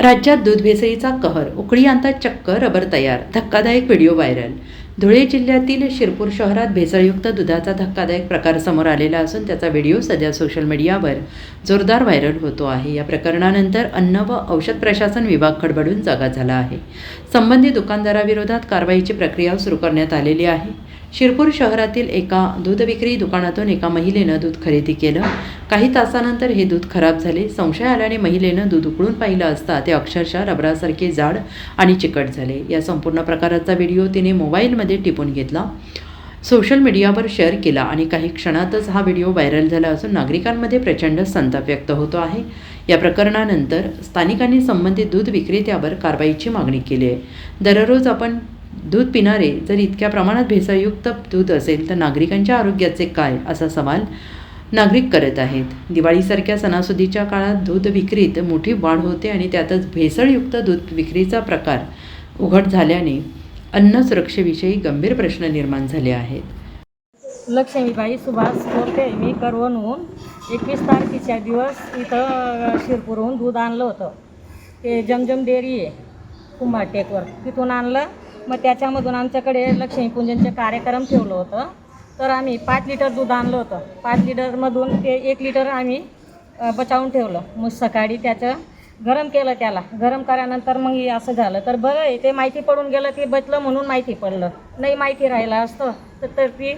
राज्यात दूध भेसळीचा कहर उकळी आणतात चक्क रबर तयार धक्कादायक व्हिडिओ व्हायरल. धुळे जिल्ह्यातील शिरपूर शहरात भेसळयुक्त दुधाचा धक्कादायक प्रकार समोर आलेला असून त्याचा व्हिडिओ सध्या सोशल मीडियावर जोरदार व्हायरल होतो आहे. या प्रकरणानंतर अन्न व औषध प्रशासन विभाग खडबडून जागा झाला आहे. संबंधित दुकानदाराविरोधात कारवाईची प्रक्रिया सुरू करण्यात आलेली आहे. शिरपूर शहरातील एका दूध विक्री दुकानातून एका महिलेनं दूध खरेदी केलं. काही तासानंतर हे दूध खराब झाले. संशय आल्याने महिलेनं दूध उकळून पाहिलं असता ते अक्षरशः रबरासारखे जाड आणि चिकट झाले. या संपूर्ण प्रकाराचा व्हिडिओ तिने मोबाईलमध्ये टिपून घेतला. सोशल मीडियावर शेअर केला आणि काही क्षणातच हा व्हिडिओ व्हायरल झाला असून नागरिकांमध्ये प्रचंड संताप व्यक्त होतो आहे. या प्रकरणानंतर स्थानिकांनी संबंधित दूध विक्रेत्यावर कारवाईची मागणी केली आहे. दररोज आपण दूध पिणारे जर इतक्या प्रमाणात भेसळयुक्त दूध असेल तर नागरिकांच्या आरोग्याचे काय असा सवाल नागरिक करत आहेत. दिवाळीसारख्या सणासुदीच्या काळात दूध विक्रीत मोठी वाढ होते आणि त्यातच भेसळयुक्त दूध विक्रीचा प्रकार उघड झाल्याने अन्न सुरक्षेविषयी गंभीर प्रश्न निर्माण झाले आहेत. लक्ष्मीबाई सुभाष बोलते मी करवणहून एकवीस तारखेच्या दिवस इथं शिरपूरहून दूध आणलं होतं. ते जमजम डेअरी आहे कुंभाटेकवर तिथून आणलं. मग त्याच्यामधून आमच्याकडे लक्ष्मीपूजनचे कार्यक्रम ठेवलं होतं. तर आम्ही पाच लिटर दूध आणलं होतं. पाच लिटरमधून ते एक लिटर आम्ही बचावून ठेवलं. मग सकाळी त्याचं गरम केलं त्याला. गरम केल्यानंतर मग हे असं झालं. तर बरं आहे ते माहिती पडून गेलं ते बचलं म्हणून माहिती पडलं. नाही माहिती राहिलं असतं तर तर ती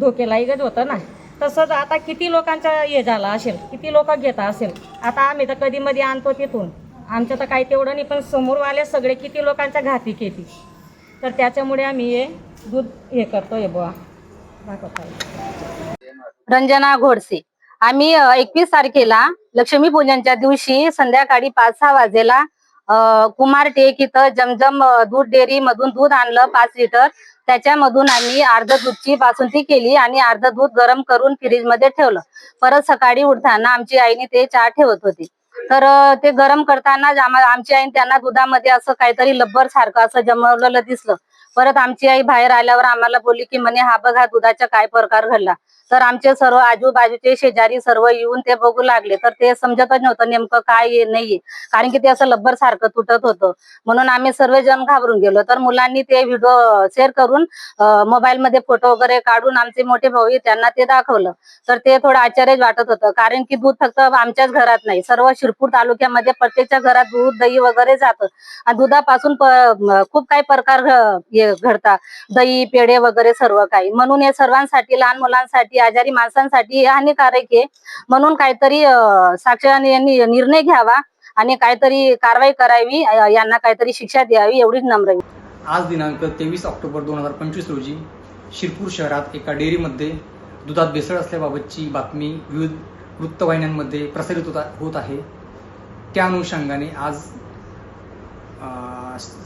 धोकेलायकच होतं ना. तसंच आता किती लोकांचा हे झाला असेल किती लोक घेता असेल आता आम्ही तर कधी मध्ये आणतो तिथून. आमचं तर काही तेवढं नाही पण समोरवाले सगळे किती लोकांच्या घाती केली तर त्याच्यामुळे आम्ही हे दूध हे करतो हे बुवा रंजना घोडसे. आम्ही एकवीस तारखेला लक्ष्मी पूजनच्या दिवशी संध्याकाळी पाच सहा वाजेला कुमार टेक इथं जमजम दूध डेअरी मधून दूध आणलं पाच लिटर. त्याच्यामधून आम्ही अर्ध दूधची बासुंदी केली आणि अर्ध दूध गरम करून फ्रीजमध्ये ठेवलं. परत सकाळी उठताना आमची आईने ते चहा ठेवत होती. तर ते गरम करताना आमची आई त्यांना दुधामध्ये असं काहीतरी लब्बर सारखं असं जमवलेलं दिसलं. परत आमची आई बाहेर आल्यावर आम्हाला बोलली की म्हणे हा बघा दुधाचा काय प्रकार घडला. तर आमचे सर्व आजूबाजूचे शेजारी सर्व येऊन ते बघू लागले. तर ते समजतच नव्हतं नेमकं काय नाहीये कारण की ते असं लब्बर सारखं तुटत होतं. म्हणून आम्ही सर्वजण घाबरून गेलो. तर मुलांनी ते व्हिडिओ शेअर करून मोबाईल मध्ये फोटो वगैरे काढून आमचे मोठे भाऊ त्यांना ते दाखवलं. तर ते थोडं आश्चर्यच वाटत होतं. कारण की दूध फक्त आमच्याच घरात नाही सर्व शिरपूर तालुक्यामध्ये प्रत्येकच्या घरात दूध दही वगैरे जातं. आणि दुधापासून खूप काही प्रकार घडतात. दही पेढे वगैरे सर्व काही. म्हणून हे सर्वांसाठी लहान मुलांसाठी आजारी माणसांसाठी हानिकारक आहे. म्हणून काहीतरी अं, यांनी निर्णय घ्यावा आणि काहीतरी कारवाई करावी. यांना काहीतरी शिक्षा द्यावी एवढीच नम्र आज दिनांक तेवीस ऑक्टोबर दोन हजार पंचवीस रोजी शिरपूर शहरात एका डेअरीमध्ये दुधात भेसळ असल्याबाबतची बातमी विविध वृत्तवाहिन्यांमध्ये प्रसारित होत आहे. त्या अनुषंगाने आज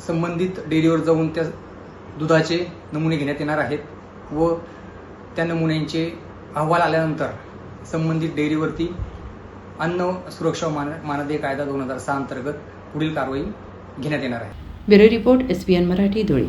संबंधित डेअरीवर जाऊन त्या दुधाचे नमुने घेण्यात येणार आहेत व त्या नमुन्यांचे अहवाल आल्यानंतर संबंधित डेअरीवरती अन्न सुरक्षा मान मानदे कायदा दोन हजार सहा अंतर्गत पुढील कारवाई घेण्यात येणार आहे. Bureau report S P N Marathi Dhule.